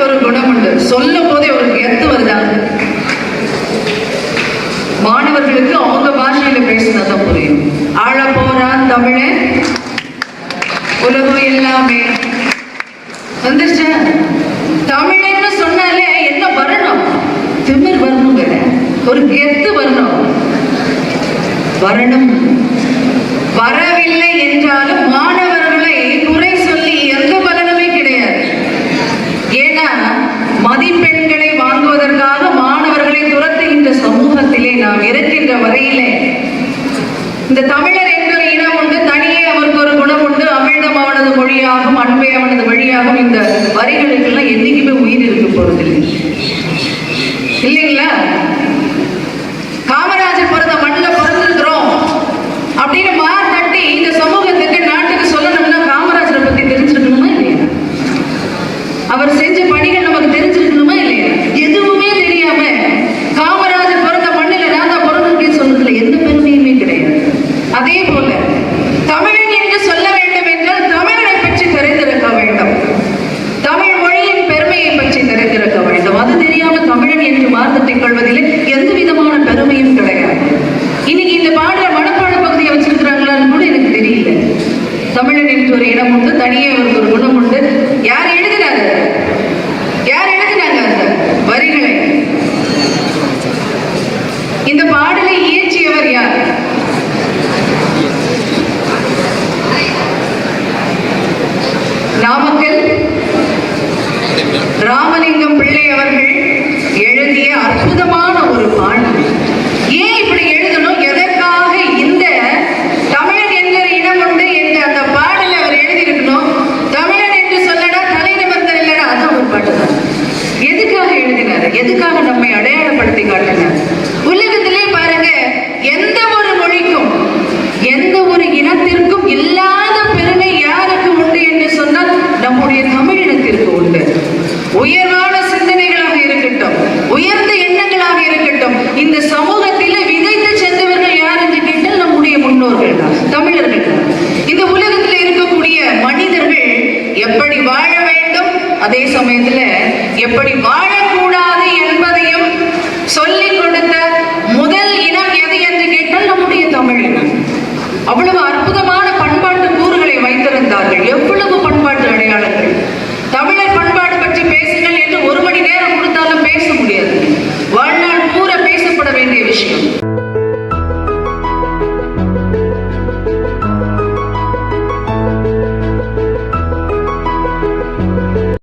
அவனுக்கு ஒரு குணம் உண்டு. சொல்லும் போதே அவருக்கு எத்து வருதாங்க மாணவர்களுக்கு அவங்க பாஷையில பேசினா தான் புரியும். ஆழ போறான் தமிழே உலகம் எல்லாமே. வந்துருச்சா? தமிழன்னு சொன்னாலே என்ன வரணும்? திமிர் வரணுங்க ஒரு கெத்து வரணும். வரணும். வரவில்லை என்றாலும் இருக்கின்ற வரையிலே இந்த தமிழர் என்ற இனம் உண்டு தனியே அவருக்கு ஒரு குணம் உண்டு அமிழ்தம் அவனது மொழியாகும் அன்பே அவனது வழியாகும் இந்த வரிகளுக்கெல்லாம் என்னைக்குமே உயிர் இருக்க போறதில்லை இல்லைங்களா? காமராஜர் பிறந்த மண்ணில் பிறந்திருக்கிறோம் அப்படின்னு மார் தட்டி இந்த சமூகத்துக்கு நாட்டுக்கு சொல்லணும்னா காமராஜரை பத்தி தெரிஞ்சிருக்கணுமா இல்லையா? அவர் செஞ்ச பணிகள் தமிழனிற்கு ஒரு இடம் உண்டு தனியே அவருக்கு ஒரு குணம் உண்டு. யார் எழுதினாரு? யார் எழுதினாங்க அந்த வரிகளை? இந்த பாடலை இயற்றியவர் யார்? நாமக்கல் ராமலிங்கம் பிள்ளை அவர்கள் உயர்வான சிந்தனைகளாக இருக்கட்டும் உயர்ந்த எண்ணங்களாக இருக்கட்டும் இந்த சமூகத்தில் விதைத்து சென்றவர்கள் யார் என்று கேட்டால் நம்முடைய முன்னோர்கள் தான் தமிழர்கள் இந்த உலகத்தில் இருக்கக்கூடிய மனிதர்கள் எப்படி வாழ வேண்டும்? அதே சமயத்தில் எப்படி வாழக்கூடாது என்பதையும் சொல்லிக் கொடுத்த முதல் இனம் எது என்று கேட்டால் நம்முடைய தமிழ் இனம் அவ்வளவு